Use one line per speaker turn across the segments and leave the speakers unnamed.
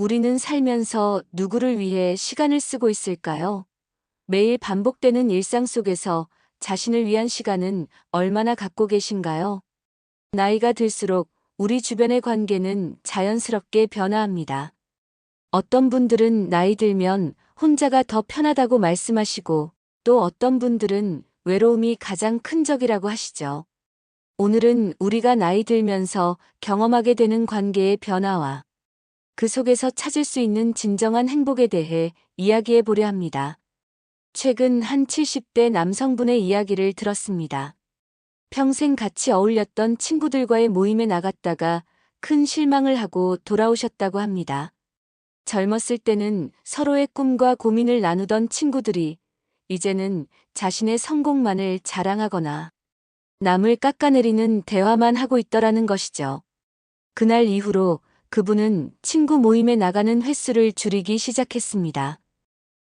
우리는 살면서 누구를 위해 시간을 쓰고 있을까요? 매일 반복되는 일상 속에서 자신을 위한 시간은 얼마나 갖고 계신가요? 나이가 들수록 우리 주변의 관계는 자연스럽게 변화합니다. 어떤 분들은 나이 들면 혼자가 더 편하다고 말씀하시고 또 어떤 분들은 외로움이 가장 큰 적이라고 하시죠. 오늘은 우리가 나이 들면서 경험하게 되는 관계의 변화와 그 속에서 찾을 수 있는 진정한 행복에 대해 이야기해 보려 합니다. 최근 한 70대 남성분의 이야기를 들었습니다. 평생 같이 어울렸던 친구들과의 모임에 나갔다가 큰 실망을 하고 돌아오셨다고 합니다. 젊었을 때는 서로의 꿈과 고민을 나누던 친구들이 이제는 자신의 성공만을 자랑하거나 남을 깎아내리는 대화만 하고 있더라는 것이죠. 그날 이후로 그분은 친구 모임에 나가는 횟수를 줄이기 시작했습니다.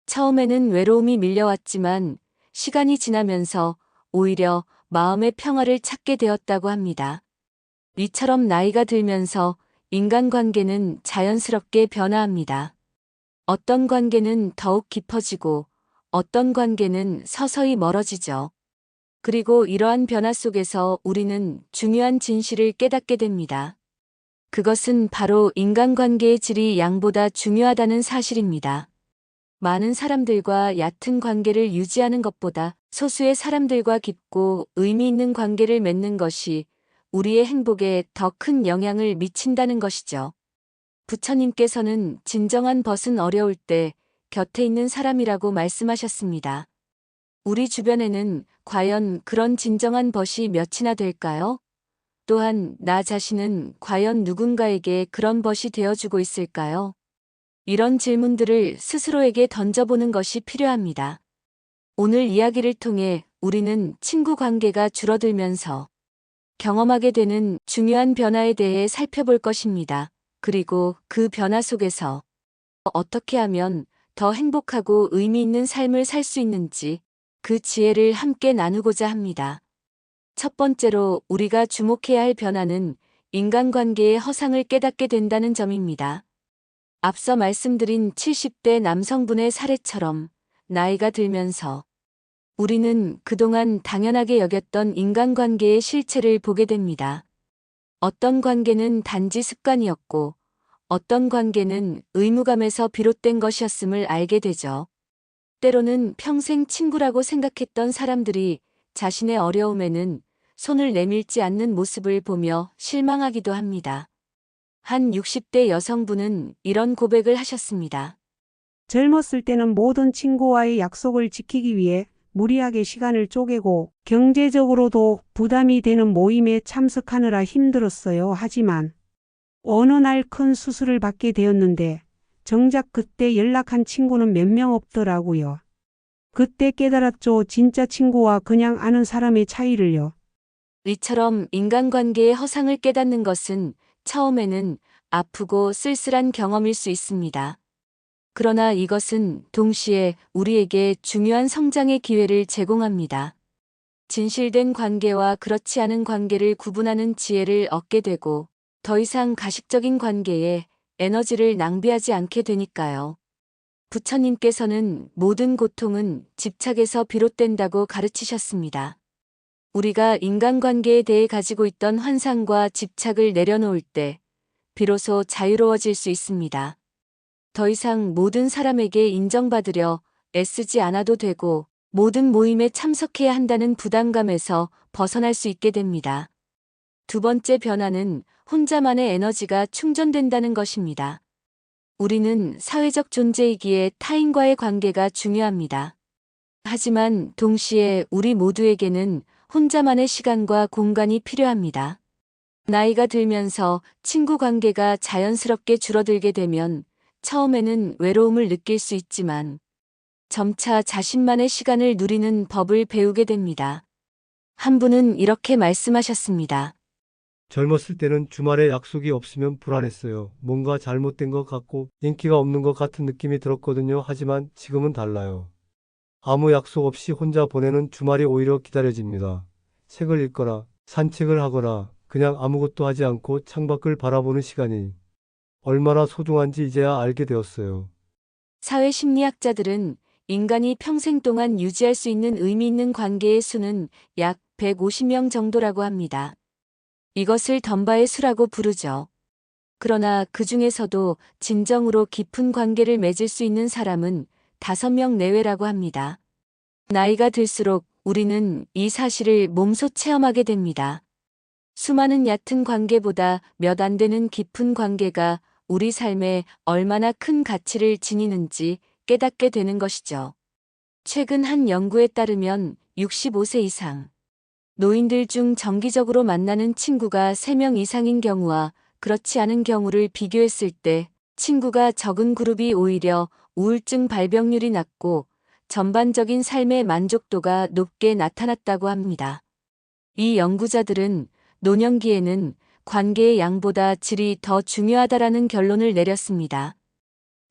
처음에는 외로움이 밀려왔지만 시간이 지나면서 오히려 마음의 평화를 찾게 되었다고 합니다. 이처럼 나이가 들면서 인간관계는 자연스럽게 변화합니다. 어떤 관계는 더욱 깊어지고 어떤 관계는 서서히 멀어지죠. 그리고 이러한 변화 속에서 우리는 중요한 진실을 깨닫게 됩니다. 그것은 바로 인간관계의 질이 양보다 중요하다는 사실입니다. 많은 사람들과 얕은 관계를 유지하는 것보다 소수의 사람들과 깊고 의미 있는 관계를 맺는 것이 우리의 행복에 더 큰 영향을 미친다는 것이죠. 부처님께서는 진정한 벗은 어려울 때 곁에 있는 사람이라고 말씀하셨습니다. 우리 주변에는 과연 그런 진정한 벗이 몇이나 될까요? 또한 나 자신은 과연 누군가에게 그런 벗이 되어주고 있을까요? 이런 질문들을 스스로에게 던져보는 것이 필요합니다. 오늘 이야기를 통해 우리는 친구 관계가 줄어들면서 경험하게 되는 중요한 변화에 대해 살펴볼 것입니다. 그리고 그 변화 속에서 어떻게 하면 더 행복하고 의미 있는 삶을 살 수 있는지 그 지혜를 함께 나누고자 합니다. 첫 번째로 우리가 주목해야 할 변화는 인간관계의 허상을 깨닫게 된다는 점입니다. 앞서 말씀드린 70대 남성분의 사례처럼 나이가 들면서 우리는 그동안 당연하게 여겼던 인간관계의 실체를 보게 됩니다. 어떤 관계는 단지 습관이었고 어떤 관계는 의무감에서 비롯된 것이었음을 알게 되죠. 때로는 평생 친구라고 생각했던 사람들이 자신의 어려움에는 손을 내밀지 않는 모습을 보며 실망하기도 합니다. 한 60대 여성분은 이런 고백을 하셨습니다.
젊었을 때는 모든 친구와의 약속을 지키기 위해 무리하게 시간을 쪼개고 경제적으로도 부담이 되는 모임에 참석하느라 힘들었어요. 하지만 어느 날 큰 수술을 받게 되었는데 정작 그때 연락한 친구는 몇 명 없더라고요. 그때 깨달았죠. 진짜 친구와 그냥 아는 사람의 차이를요.
이처럼 인간관계의 허상을 깨닫는 것은 처음에는 아프고 쓸쓸한 경험일 수 있습니다. 그러나 이것은 동시에 우리에게 중요한 성장의 기회를 제공합니다. 진실된 관계와 그렇지 않은 관계를 구분하는 지혜를 얻게 되고 더 이상 가식적인 관계에 에너지를 낭비하지 않게 되니까요. 부처님께서는 모든 고통은 집착에서 비롯된다고 가르치셨습니다. 우리가 인간관계에 대해 가지고 있던 환상과 집착을 내려놓을 때 비로소 자유로워질 수 있습니다. 더 이상 모든 사람에게 인정받으려 애쓰지 않아도 되고 모든 모임에 참석해야 한다는 부담감에서 벗어날 수 있게 됩니다. 두 번째 변화는 혼자만의 에너지가 충전된다는 것입니다. 우리는 사회적 존재이기에 타인과의 관계가 중요합니다. 하지만 동시에 우리 모두에게는 혼자만의 시간과 공간이 필요합니다. 나이가 들면서 친구 관계가 자연스럽게 줄어들게 되면 처음에는 외로움을 느낄 수 있지만 점차 자신만의 시간을 누리는 법을 배우게 됩니다. 한 분은 이렇게 말씀하셨습니다.
젊었을 때는 주말에 약속이 없으면 불안했어요. 뭔가 잘못된 것 같고 인기가 없는 것 같은 느낌이 들었거든요. 하지만 지금은 달라요. 아무 약속 없이 혼자 보내는 주말이 오히려 기다려집니다. 책을 읽거나 산책을 하거나 그냥 아무것도 하지 않고 창밖을 바라보는 시간이 얼마나 소중한지 이제야 알게 되었어요.
사회 심리학자들은 인간이 평생 동안 유지할 수 있는 의미 있는 관계의 수는 약 150명 정도라고 합니다. 이것을 덤바의 수라고 부르죠. 그러나 그 중에서도 진정으로 깊은 관계를 맺을 수 있는 사람은 5명 내외라고 합니다. 나이가 들수록 우리는 이 사실을 몸소 체험하게 됩니다. 수많은 얕은 관계보다 몇 안 되는 깊은 관계가 우리 삶에 얼마나 큰 가치를 지니는지 깨닫게 되는 것이죠. 최근 한 연구에 따르면 65세 이상 노인들 중 정기적으로 만나는 친구가 3명 이상인 경우와 그렇지 않은 경우를 비교했을 때 친구가 적은 그룹이 오히려 우울증 발병률이 낮고 전반적인 삶의 만족도가 높게 나타났다고 합니다. 이 연구자들은 노년기에는 관계의 양보다 질이 더 중요하다라는 결론을 내렸습니다.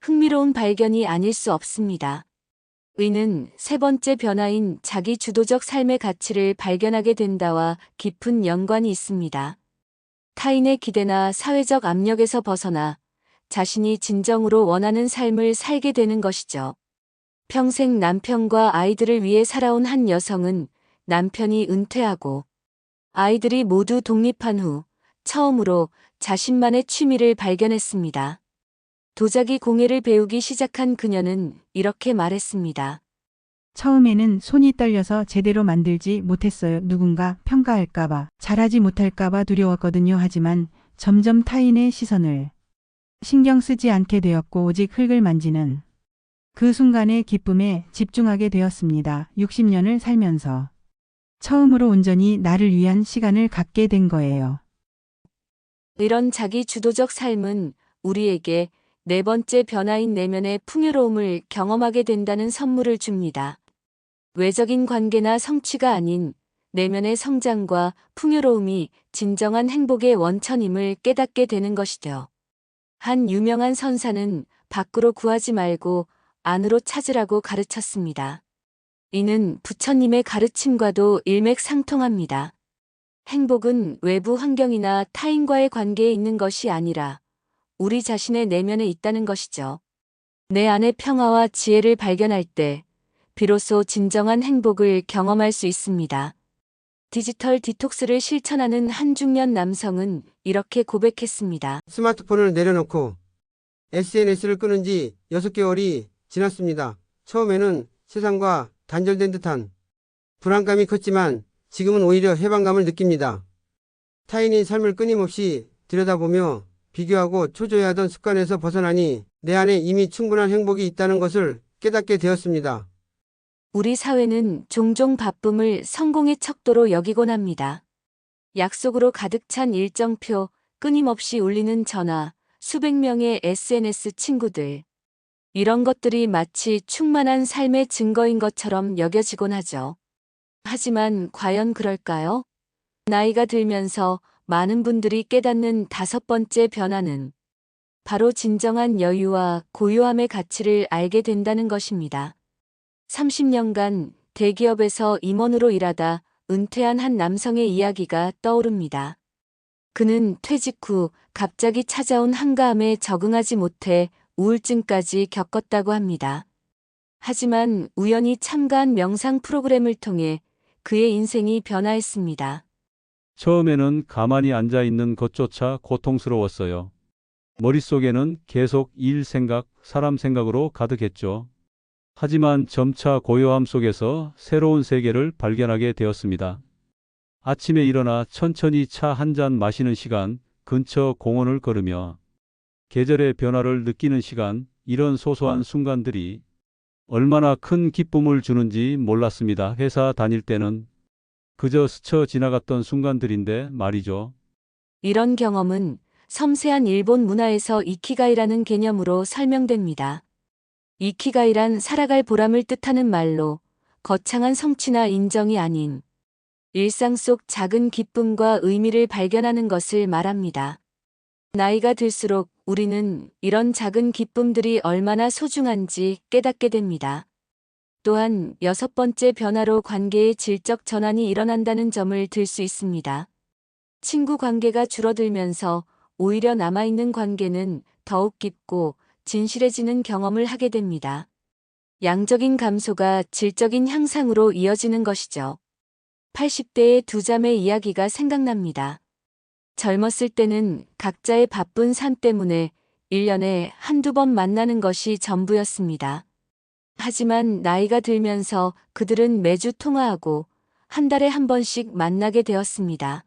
흥미로운 발견이 아닐 수 없습니다. 의는 세 번째 변화인 자기 주도적 삶의 가치를 발견하게 된다와 깊은 연관이 있습니다. 타인의 기대나 사회적 압력에서 벗어나 자신이 진정으로 원하는 삶을 살게 되는 것이죠. 평생 남편과 아이들을 위해 살아온 한 여성은 남편이 은퇴하고 아이들이 모두 독립한 후 처음으로 자신만의 취미를 발견했습니다. 도자기 공예를 배우기 시작한 그녀는 이렇게 말했습니다.
처음에는 손이 떨려서 제대로 만들지 못했어요. 누군가 평가할까봐, 잘하지 못할까봐 두려웠거든요. 하지만 점점 타인의 시선을 신경 쓰지 않게 되었고 오직 흙을 만지는 그 순간의 기쁨에 집중하게 되었습니다. 60년을 살면서 처음으로 온전히 나를 위한 시간을 갖게 된 거예요.
이런 자기 주도적 삶은 우리에게 네 번째 변화인 내면의 풍요로움을 경험하게 된다는 선물을 줍니다. 외적인 관계나 성취가 아닌 내면의 성장과 풍요로움이 진정한 행복의 원천임을 깨닫게 되는 것이죠. 한 유명한 선사는 밖으로 구하지 말고 안으로 찾으라고 가르쳤습니다. 이는 부처님의 가르침과도 일맥상통합니다. 행복은 외부 환경이나 타인과의 관계에 있는 것이 아니라 우리 자신의 내면에 있다는 것이죠. 내 안의 평화와 지혜를 발견할 때 비로소 진정한 행복을 경험할 수 있습니다. 디지털 디톡스를 실천하는 한 중년 남성은 이렇게 고백했습니다.
스마트폰을 내려놓고 SNS를 끊은 지 6개월이 지났습니다. 처음에는 세상과 단절된 듯한 불안감이 컸지만 지금은 오히려 해방감을 느낍니다. 타인의 삶을 끊임없이 들여다보며 비교하고 초조해하던 습관에서 벗어나니 내 안에 이미 충분한 행복이 있다는 것을 깨닫게 되었습니다.
우리 사회는 종종 바쁨을 성공의 척도로 여기곤 합니다. 약속으로 가득 찬 일정표, 끊임없이 울리는 전화, 수백 명의 SNS 친구들. 이런 것들이 마치 충만한 삶의 증거인 것처럼 여겨지곤 하죠. 하지만 과연 그럴까요? 나이가 들면서 많은 분들이 깨닫는 다섯 번째 변화는 바로 진정한 여유와 고요함의 가치를 알게 된다는 것입니다. 30년간 대기업에서 임원으로 일하다 은퇴한 한 남성의 이야기가 떠오릅니다. 그는 퇴직 후 갑자기 찾아온 한가함에 적응하지 못해 우울증까지 겪었다고 합니다. 하지만 우연히 참가한 명상 프로그램을 통해 그의 인생이 변화했습니다.
처음에는 가만히 앉아 있는 것조차 고통스러웠어요. 머릿속에는 계속 일 생각, 사람 생각으로 가득했죠. 하지만 점차 고요함 속에서 새로운 세계를 발견하게 되었습니다. 아침에 일어나 천천히 차 한 잔 마시는 시간, 근처 공원을 걸으며 계절의 변화를 느끼는 시간, 이런 소소한 순간들이 얼마나 큰 기쁨을 주는지 몰랐습니다. 회사 다닐 때는 그저 스쳐 지나갔던 순간들인데 말이죠.
이런 경험은 섬세한 일본 문화에서 이키가이라는 개념으로 설명됩니다. 이키가이란 살아갈 보람을 뜻하는 말로 거창한 성취나 인정이 아닌 일상 속 작은 기쁨과 의미를 발견하는 것을 말합니다. 나이가 들수록 우리는 이런 작은 기쁨들이 얼마나 소중한지 깨닫게 됩니다. 또한 여섯 번째 변화로 관계의 질적 전환이 일어난다는 점을 들 수 있습니다. 친구 관계가 줄어들면서 오히려 남아있는 관계는 더욱 깊고 진실해지는 경험을 하게 됩니다. 양적인 감소가 질적인 향상으로 이어지는 것이죠. 80대의 두 자매 이야기가 생각납니다. 젊었을 때는 각자의 바쁜 삶 때문에 1년에 한두 번 만나는 것이 전부였습니다. 하지만 나이가 들면서 그들은 매주 통화하고 한 달에 한 번씩 만나게 되었습니다.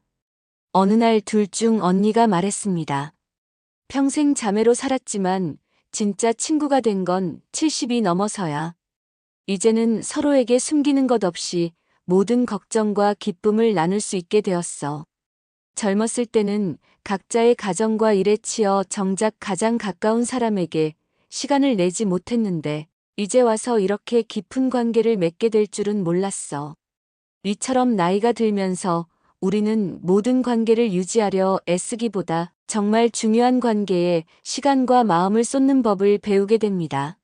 어느 날 둘 중 언니가 말했습니다. 평생 자매로 살았지만 진짜 친구가 된 건 70이 넘어서야. 이제는 서로에게 숨기는 것 없이 모든 걱정과 기쁨을 나눌 수 있게 되었어. 젊었을 때는 각자의 가정과 일에 치여 정작 가장 가까운 사람에게 시간을 내지 못했는데 이제 와서 이렇게 깊은 관계를 맺게 될 줄은 몰랐어. 이처럼 나이가 들면서 우리는 모든 관계를 유지하려 애쓰기보다 정말 중요한 관계에 시간과 마음을 쏟는 법을 배우게 됩니다.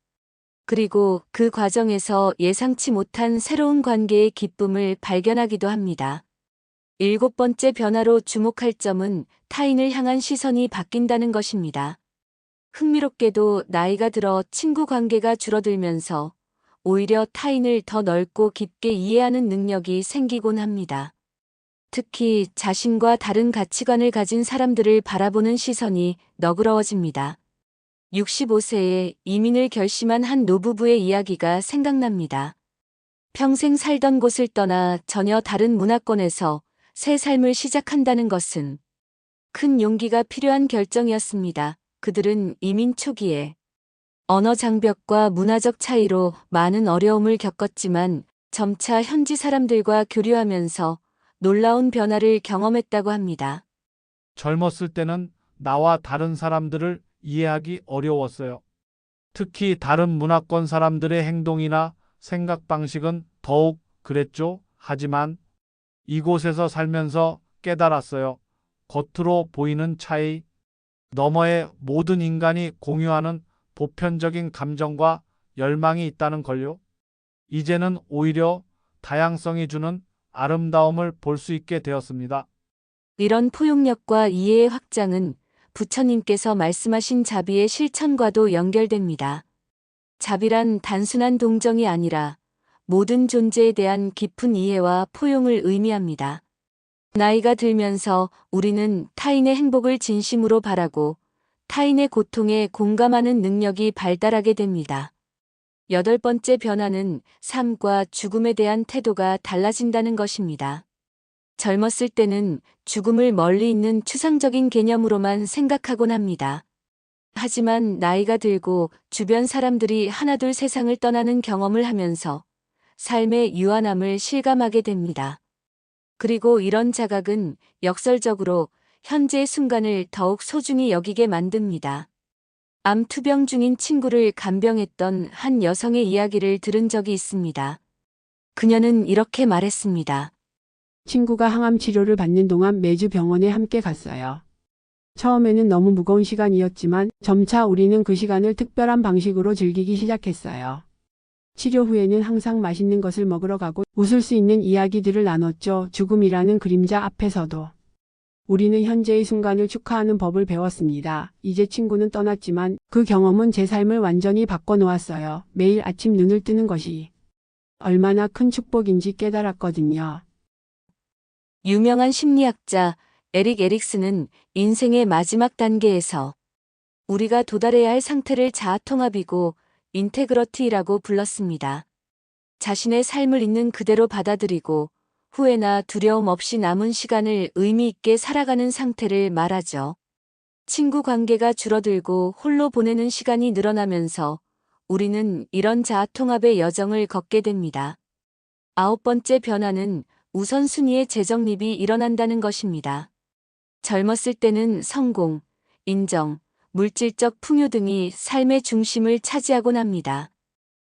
그리고 그 과정에서 예상치 못한 새로운 관계의 기쁨을 발견하기도 합니다. 일곱 번째 변화로 주목할 점은 타인을 향한 시선이 바뀐다는 것입니다. 흥미롭게도 나이가 들어 친구 관계가 줄어들면서 오히려 타인을 더 넓고 깊게 이해하는 능력이 생기곤 합니다. 특히 자신과 다른 가치관을 가진 사람들을 바라보는 시선이 너그러워집니다. 65세에 이민을 결심한 한 노부부의 이야기가 생각납니다. 평생 살던 곳을 떠나 전혀 다른 문화권에서 새 삶을 시작한다는 것은 큰 용기가 필요한 결정이었습니다. 그들은 이민 초기에 언어 장벽과 문화적 차이로 많은 어려움을 겪었지만 점차 현지 사람들과 교류하면서 놀라운 변화를 경험했다고 합니다.
젊었을 때는 나와 다른 사람들을 이해하기 어려웠어요. 특히 다른 문화권 사람들의 행동이나 생각 방식은 더욱 그랬죠. 하지만 이곳에서 살면서 깨달았어요. 겉으로 보이는 차이 너머에 모든 인간이 공유하는 보편적인 감정과 열망이 있다는 걸요. 이제는 오히려 다양성이 주는 아름다움을 볼 수 있게 되었습니다.
이런 포용력과 이해의 확장은 부처님께서 말씀하신 자비의 실천과도 연결됩니다. 자비란 단순한 동정이 아니라 모든 존재에 대한 깊은 이해와 포용을 의미합니다. 나이가 들면서 우리는 타인의 행복을 진심으로 바라고 타인의 고통에 공감하는 능력이 발달하게 됩니다. 여덟 번째 변화는 삶과 죽음에 대한 태도가 달라진다는 것입니다. 젊었을 때는 죽음을 멀리 있는 추상적인 개념으로만 생각하곤 합니다. 하지만 나이가 들고 주변 사람들이 하나둘 세상을 떠나는 경험을 하면서 삶의 유한함을 실감하게 됩니다. 그리고 이런 자각은 역설적으로 현재의 순간을 더욱 소중히 여기게 만듭니다. 암 투병 중인 친구를 간병했던 한 여성의 이야기를 들은 적이 있습니다. 그녀는 이렇게 말했습니다.
친구가 항암 치료를 받는 동안 매주 병원에 함께 갔어요. 처음에는 너무 무거운 시간이었지만 점차 우리는 그 시간을 특별한 방식으로 즐기기 시작했어요. 치료 후에는 항상 맛있는 것을 먹으러 가고 웃을 수 있는 이야기들을 나눴죠. 죽음이라는 그림자 앞에서도. 우리는 현재의 순간을 축하하는 법을 배웠습니다. 이제 친구는 떠났지만 그 경험은 제 삶을 완전히 바꿔놓았어요. 매일 아침 눈을 뜨는 것이 얼마나 큰 축복인지 깨달았거든요.
유명한 심리학자 에릭 에릭스는 인생의 마지막 단계에서 우리가 도달해야 할 상태를 자아통합이고 인테그러티라고 불렀습니다. 자신의 삶을 있는 그대로 받아들이고 후회나 두려움 없이 남은 시간을 의미 있게 살아가는 상태를 말하죠. 친구 관계가 줄어들고 홀로 보내는 시간이 늘어나면서 우리는 이런 자아통합의 여정을 걷게 됩니다. 아홉 번째 변화는 우선순위의 재정립이 일어난다는 것입니다. 젊었을 때는 성공, 인정, 물질적 풍요 등이 삶의 중심을 차지하곤 합니다.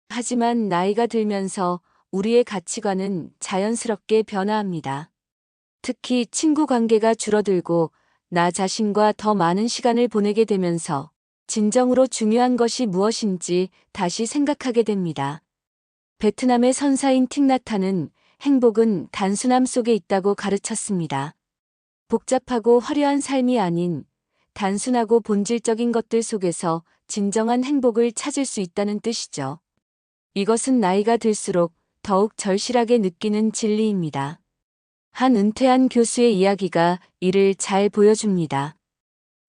하지만 나이가 들면서 우리의 가치관은 자연스럽게 변화합니다. 특히 친구 관계가 줄어들고 나 자신과 더 많은 시간을 보내게 되면서 진정으로 중요한 것이 무엇인지 다시 생각하게 됩니다. 베트남의 선사인 틱나타는 행복은 단순함 속에 있다고 가르쳤습니다. 복잡하고 화려한 삶이 아닌 단순하고 본질적인 것들 속에서 진정한 행복을 찾을 수 있다는 뜻이죠. 이것은 나이가 들수록 더욱 절실하게 느끼는 진리입니다. 한 은퇴한 교수의 이야기가 이를 잘 보여줍니다.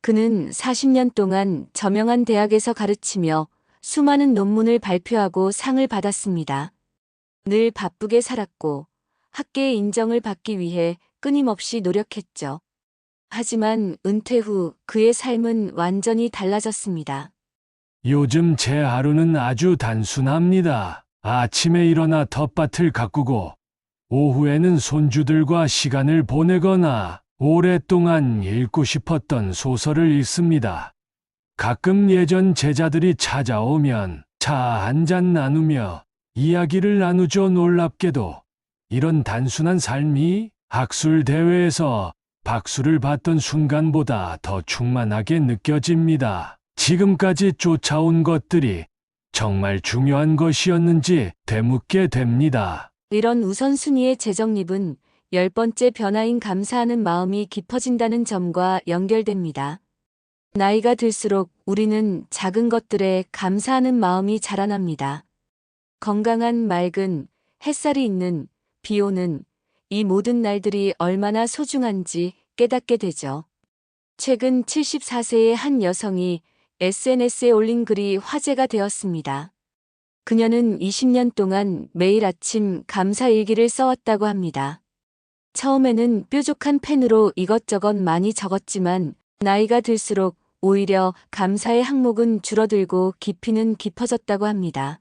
그는 40년 동안 저명한 대학에서 가르치며 수많은 논문을 발표하고 상을 받았습니다. 늘 바쁘게 살았고 학계의 인정을 받기 위해 끊임없이 노력했죠. 하지만 은퇴 후 그의 삶은 완전히 달라졌습니다.
요즘 제 하루는 아주 단순합니다. 아침에 일어나 텃밭을 가꾸고, 오후에는 손주들과 시간을 보내거나, 오랫동안 읽고 싶었던 소설을 읽습니다. 가끔 예전 제자들이 찾아오면 차 한 잔 나누며 이야기를 나누죠 놀랍게도. 이런 단순한 삶이 학술 대회에서 박수를 받던 순간보다 더 충만하게 느껴집니다. 지금까지 쫓아온 것들이 정말 중요한 것이었는지 되묻게 됩니다.
이런 우선순위의 재정립은 열 번째 변화인 감사하는 마음이 깊어진다는 점과 연결됩니다. 나이가 들수록 우리는 작은 것들에 감사하는 마음이 자라납니다. 건강한 맑은 햇살이 있는 비 오는 이 모든 날들이 얼마나 소중한지 깨닫게 되죠. 최근 74세의 한 여성이 SNS에 올린 글이 화제가 되었습니다. 그녀는 20년 동안 매일 아침 감사 일기를 써왔다고 합니다. 처음에는 뾰족한 펜으로 이것저것 많이 적었지만 나이가 들수록 오히려 감사의 항목은 줄어들고 깊이는 깊어졌다고 합니다.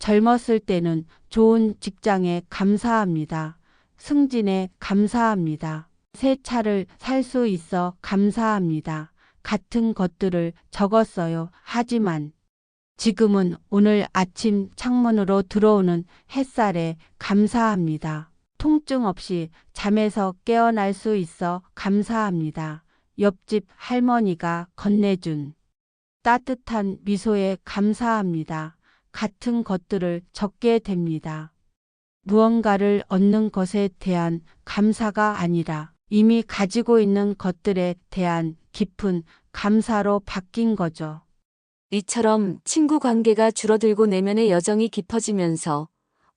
젊었을 때는 좋은 직장에 감사합니다. 승진에 감사합니다. 새 차를 살 수 있어 감사합니다. 같은 것들을 적었어요. 하지만 지금은 오늘 아침 창문으로 들어오는 햇살에 감사합니다. 통증 없이 잠에서 깨어날 수 있어 감사합니다. 옆집 할머니가 건네준 따뜻한 미소에 감사합니다. 같은 것들을 적게 됩니다. 무언가를 얻는 것에 대한 감사가 아니라 이미 가지고 있는 것들에 대한 깊은 감사로 바뀐 거죠.
이처럼 친구 관계가 줄어들고 내면의 여정이 깊어지면서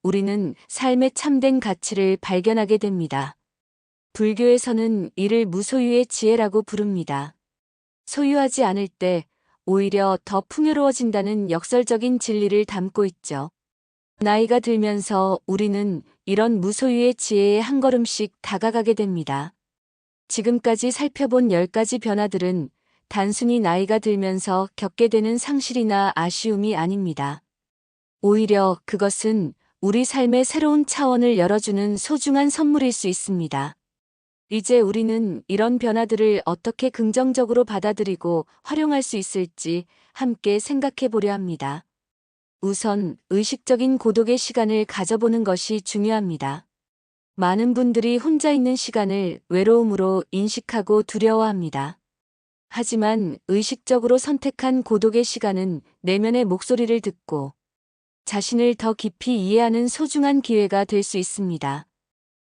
우리는 삶의 참된 가치를 발견하게 됩니다. 불교에서는 이를 무소유의 지혜라고 부릅니다. 소유하지 않을 때 오히려 더 풍요로워진다는 역설적인 진리를 담고 있죠. 나이가 들면서 우리는 이런 무소유의 지혜에 한 걸음씩 다가가게 됩니다. 지금까지 살펴본 10가지 변화들은 단순히 나이가 들면서 겪게 되는 상실이나 아쉬움이 아닙니다. 오히려 그것은 우리 삶의 새로운 차원을 열어주는 소중한 선물일 수 있습니다. 이제 우리는 이런 변화들을 어떻게 긍정적으로 받아들이고 활용할 수 있을지 함께 생각해 보려 합니다. 우선 의식적인 고독의 시간을 가져보는 것이 중요합니다. 많은 분들이 혼자 있는 시간을 외로움으로 인식하고 두려워합니다. 하지만 의식적으로 선택한 고독의 시간은 내면의 목소리를 듣고 자신을 더 깊이 이해하는 소중한 기회가 될 수 있습니다.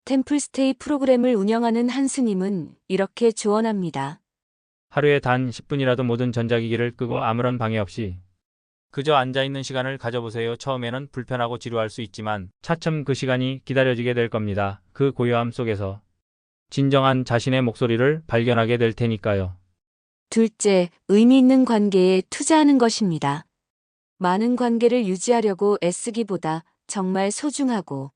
템플스테이 프로그램을 운영하는 한 스님은 이렇게 조언합니다.
하루에 단 10분이라도 모든 전자기기를 끄고 아무런 방해 없이 그저 앉아있는 시간을 가져보세요. 처음에는 불편하고 지루할 수 있지만 차츰 그 시간이 기다려지게 될 겁니다. 그 고요함 속에서 진정한 자신의 목소리를 발견하게 될 테니까요.
둘째, 의미 있는 관계에 투자하는 것입니다. 많은 관계를 유지하려고 애쓰기보다 정말 소중하고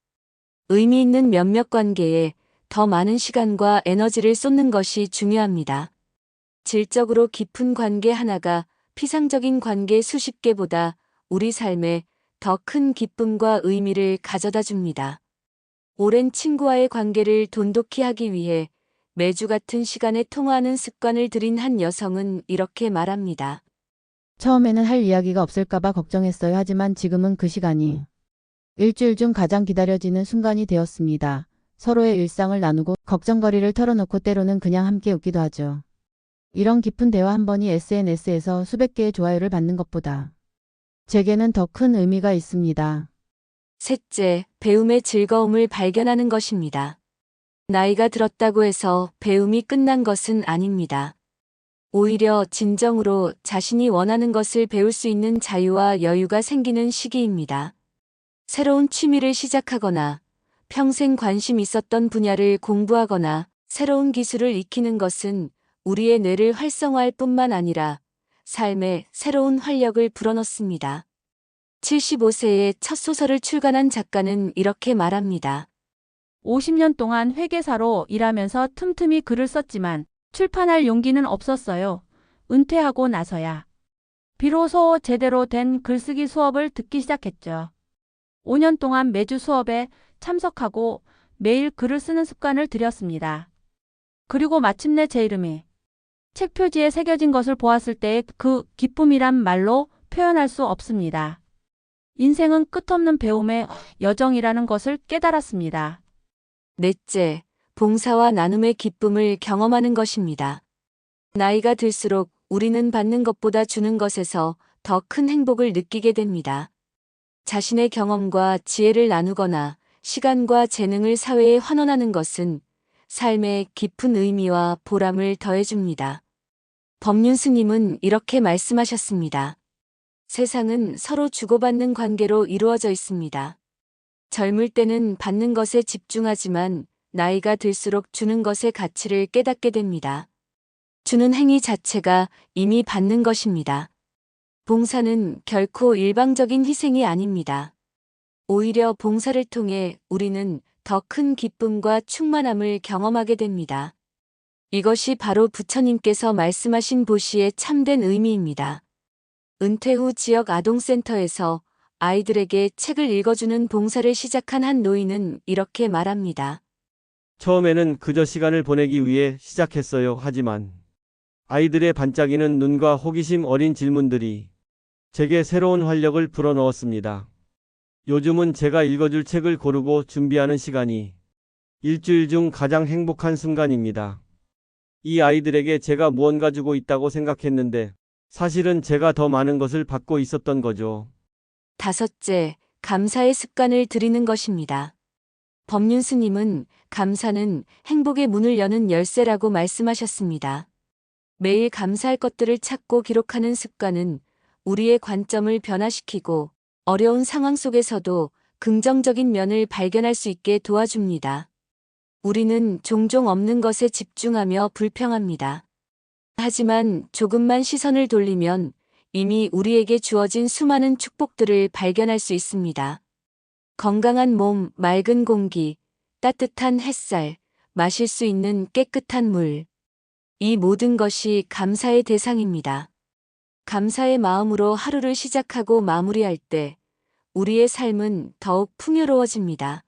의미 있는 몇몇 관계에 더 많은 시간과 에너지를 쏟는 것이 중요합니다. 질적으로 깊은 관계 하나가 피상적인 관계 수십 개보다 우리 삶에 더 큰 기쁨과 의미를 가져다 줍니다. 오랜 친구와의 관계를 돈독히 하기 위해 매주 같은 시간에 통화하는 습관을 들인 한 여성은 이렇게 말합니다.
처음에는 할 이야기가 없을까봐 걱정했어요. 하지만 지금은 그 시간이 일주일 중 가장 기다려지는 순간이 되었습니다. 서로의 일상을 나누고 걱정거리를 털어놓고 때로는 그냥 함께 웃기도 하죠. 이런 깊은 대화 한 번이 SNS에서 수백 개의 좋아요를 받는 것보다 제게는 더 큰 의미가 있습니다.
셋째, 배움의 즐거움을 발견하는 것입니다. 나이가 들었다고 해서 배움이 끝난 것은 아닙니다. 오히려 진정으로 자신이 원하는 것을 배울 수 있는 자유와 여유가 생기는 시기입니다. 새로운 취미를 시작하거나 평생 관심 있었던 분야를 공부하거나 새로운 기술을 익히는 것은 우리의 뇌를 활성화할 뿐만 아니라 삶에 새로운 활력을 불어넣습니다. 75세에 첫 소설을 출간한 작가는 이렇게 말합니다.
50년 동안 회계사로 일하면서 틈틈이 글을 썼지만 출판할 용기는 없었어요. 은퇴하고 나서야. 비로소 제대로 된 글쓰기 수업을 듣기 시작했죠. 5년 동안 매주 수업에 참석하고 매일 글을 쓰는 습관을 들였습니다. 그리고 마침내 제 이름이 책 표지에 새겨진 것을 보았을 때의 그 기쁨이란 말로 표현할 수 없습니다. 인생은 끝없는 배움의 여정이라는 것을 깨달았습니다.
넷째, 봉사와 나눔의 기쁨을 경험하는 것입니다. 나이가 들수록 우리는 받는 것보다 주는 것에서 더 큰 행복을 느끼게 됩니다. 자신의 경험과 지혜를 나누거나 시간과 재능을 사회에 환원하는 것은 삶에 깊은 의미와 보람을 더해줍니다. 법륜 스님은 이렇게 말씀하셨습니다. 세상은 서로 주고받는 관계로 이루어져 있습니다. 젊을 때는 받는 것에 집중하지만 나이가 들수록 주는 것의 가치를 깨닫게 됩니다. 주는 행위 자체가 이미 받는 것입니다. 봉사는 결코 일방적인 희생이 아닙니다. 오히려 봉사를 통해 우리는 더 큰 기쁨과 충만함을 경험하게 됩니다. 이것이 바로 부처님께서 말씀하신 보시의 참된 의미입니다. 은퇴 후 지역 아동센터에서 아이들에게 책을 읽어주는 봉사를 시작한 한 노인은 이렇게 말합니다.
처음에는 그저 시간을 보내기 위해 시작했어요. 하지만 아이들의 반짝이는 눈과 호기심 어린 질문들이 제게 새로운 활력을 불어넣었습니다. 요즘은 제가 읽어줄 책을 고르고 준비하는 시간이 일주일 중 가장 행복한 순간입니다. 이 아이들에게 제가 무언가 주고 있다고 생각했는데 사실은 제가 더 많은 것을 받고 있었던 거죠.
다섯째, 감사의 습관을 들이는 것입니다. 법륜 스님은 감사는 행복의 문을 여는 열쇠라고 말씀하셨습니다. 매일 감사할 것들을 찾고 기록하는 습관은 우리의 관점을 변화시키고 어려운 상황 속에서도 긍정적인 면을 발견할 수 있게 도와줍니다. 우리는 종종 없는 것에 집중하며 불평합니다. 하지만 조금만 시선을 돌리면 이미 우리에게 주어진 수많은 축복들을 발견할 수 있습니다. 건강한 몸, 맑은 공기, 따뜻한 햇살, 마실 수 있는 깨끗한 물. 이 모든 것이 감사의 대상입니다. 감사의 마음으로 하루를 시작하고 마무리할 때 우리의 삶은 더욱 풍요로워집니다.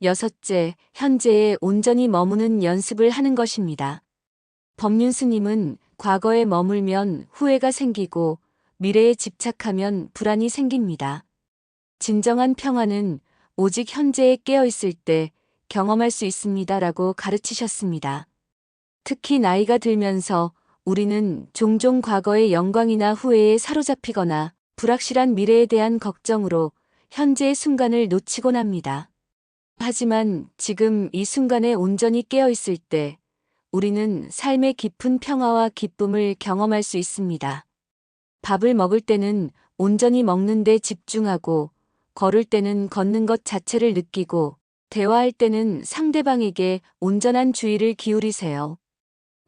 여섯째, 현재에 온전히 머무는 연습을 하는 것입니다. 법륜 스님은 과거에 머물면 후회가 생기고 미래에 집착하면 불안이 생깁니다. 진정한 평화는 오직 현재에 깨어 있을 때 경험할 수 있습니다. 라고 가르치셨습니다. 특히 나이가 들면서 우리는 종종 과거의 영광이나 후회에 사로잡히거나 불확실한 미래에 대한 걱정으로 현재의 순간을 놓치곤 합니다. 하지만 지금 이 순간에 온전히 깨어 있을 때 우리는 삶의 깊은 평화와 기쁨을 경험할 수 있습니다. 밥을 먹을 때는 온전히 먹는 데 집중하고 걸을 때는 걷는 것 자체를 느끼고 대화할 때는 상대방에게 온전한 주의를 기울이세요.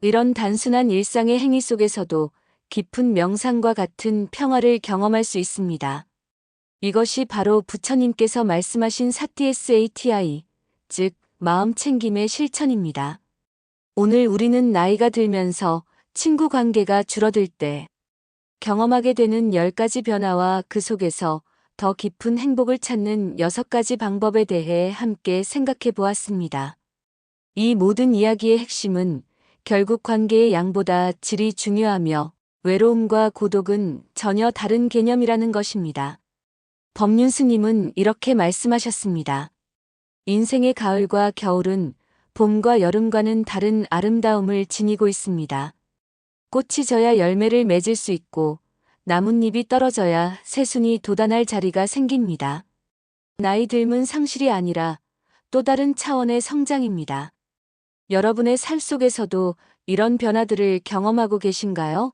이런 단순한 일상의 행위 속에서도 깊은 명상과 같은 평화를 경험할 수 있습니다. 이것이 바로 부처님께서 말씀하신 사티SATI, 즉 마음 챙김의 실천입니다. 오늘 우리는 나이가 들면서 친구 관계가 줄어들 때 경험하게 되는 10가지 변화와 그 속에서 더 깊은 행복을 찾는 6가지 방법에 대해 함께 생각해 보았습니다. 이 모든 이야기의 핵심은 결국 관계의 양보다 질이 중요하며 외로움과 고독은 전혀 다른 개념이라는 것입니다. 법륜 스님은 이렇게 말씀하셨습니다. 인생의 가을과 겨울은 봄과 여름과는 다른 아름다움을 지니고 있습니다. 꽃이 져야 열매를 맺을 수 있고 나뭇잎이 떨어져야 새순이 돋아날 자리가 생깁니다. 나이 들면 상실이 아니라 또 다른 차원의 성장입니다. 여러분의 삶 속에서도 이런 변화들을 경험하고 계신가요?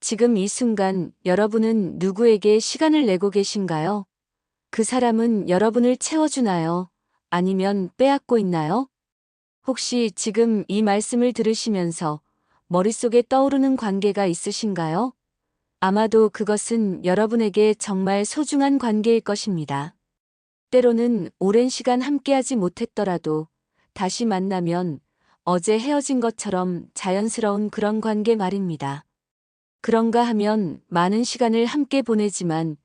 지금 이 순간 여러분은 누구에게 시간을 내고 계신가요? 그 사람은 여러분을 채워주나요? 아니면 빼앗고 있나요? 혹시 지금 이 말씀을 들으시면서 머릿속에 떠오르는 관계가 있으신가요? 아마도 그것은 여러분에게 정말 소중한 관계일 것입니다. 때로는 오랜 시간 함께하지 못했더라도 다시 만나면 어제 헤어진 것처럼 자연스러운 그런 관계 말입니다. 그런가 하면 많은 시간을 함께 보내지만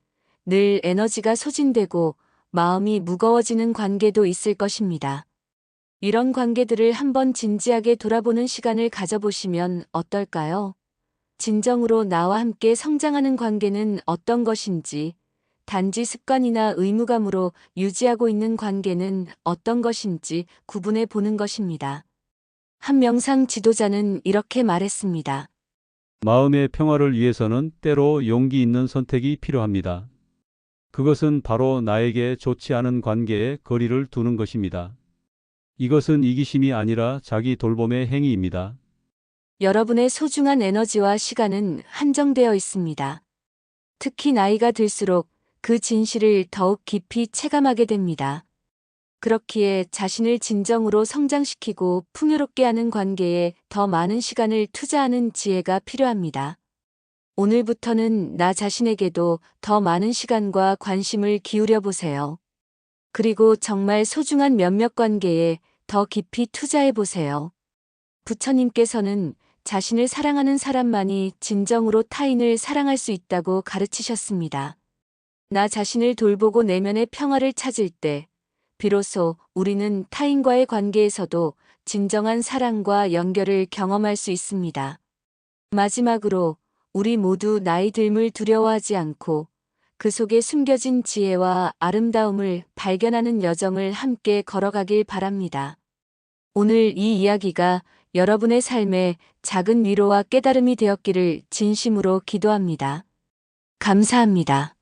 늘 에너지가 소진되고 마음이 무거워지는 관계도 있을 것입니다. 이런 관계들을 한번 진지하게 돌아보는 시간을 가져보시면 어떨까요? 진정으로 나와 함께 성장하는 관계는 어떤 것인지, 단지 습관이나 의무감으로 유지하고 있는 관계는 어떤 것인지 구분해 보는 것입니다. 한 명상 지도자는 이렇게 말했습니다.
마음의 평화를 위해서는 때로 용기 있는 선택이 필요합니다. 그것은 바로 나에게 좋지 않은 관계에 거리를 두는 것입니다. 이것은 이기심이 아니라 자기 돌봄의 행위입니다.
여러분의 소중한 에너지와 시간은 한정되어 있습니다. 특히 나이가 들수록 그 진실을 더욱 깊이 체감하게 됩니다. 그렇기에 자신을 진정으로 성장시키고 풍요롭게 하는 관계에 더 많은 시간을 투자하는 지혜가 필요합니다. 오늘부터는 나 자신에게도 더 많은 시간과 관심을 기울여 보세요. 그리고 정말 소중한 몇몇 관계에 더 깊이 투자해 보세요. 부처님께서는 자신을 사랑하는 사람만이 진정으로 타인을 사랑할 수 있다고 가르치셨습니다. 나 자신을 돌보고 내면의 평화를 찾을 때, 비로소 우리는 타인과의 관계에서도 진정한 사랑과 연결을 경험할 수 있습니다. 마지막으로 우리 모두 나이 듦을 두려워하지 않고 그 속에 숨겨진 지혜와 아름다움을 발견하는 여정을 함께 걸어가길 바랍니다. 오늘 이 이야기가 여러분의 삶에 작은 위로와 깨달음이 되었기를 진심으로 기도합니다. 감사합니다.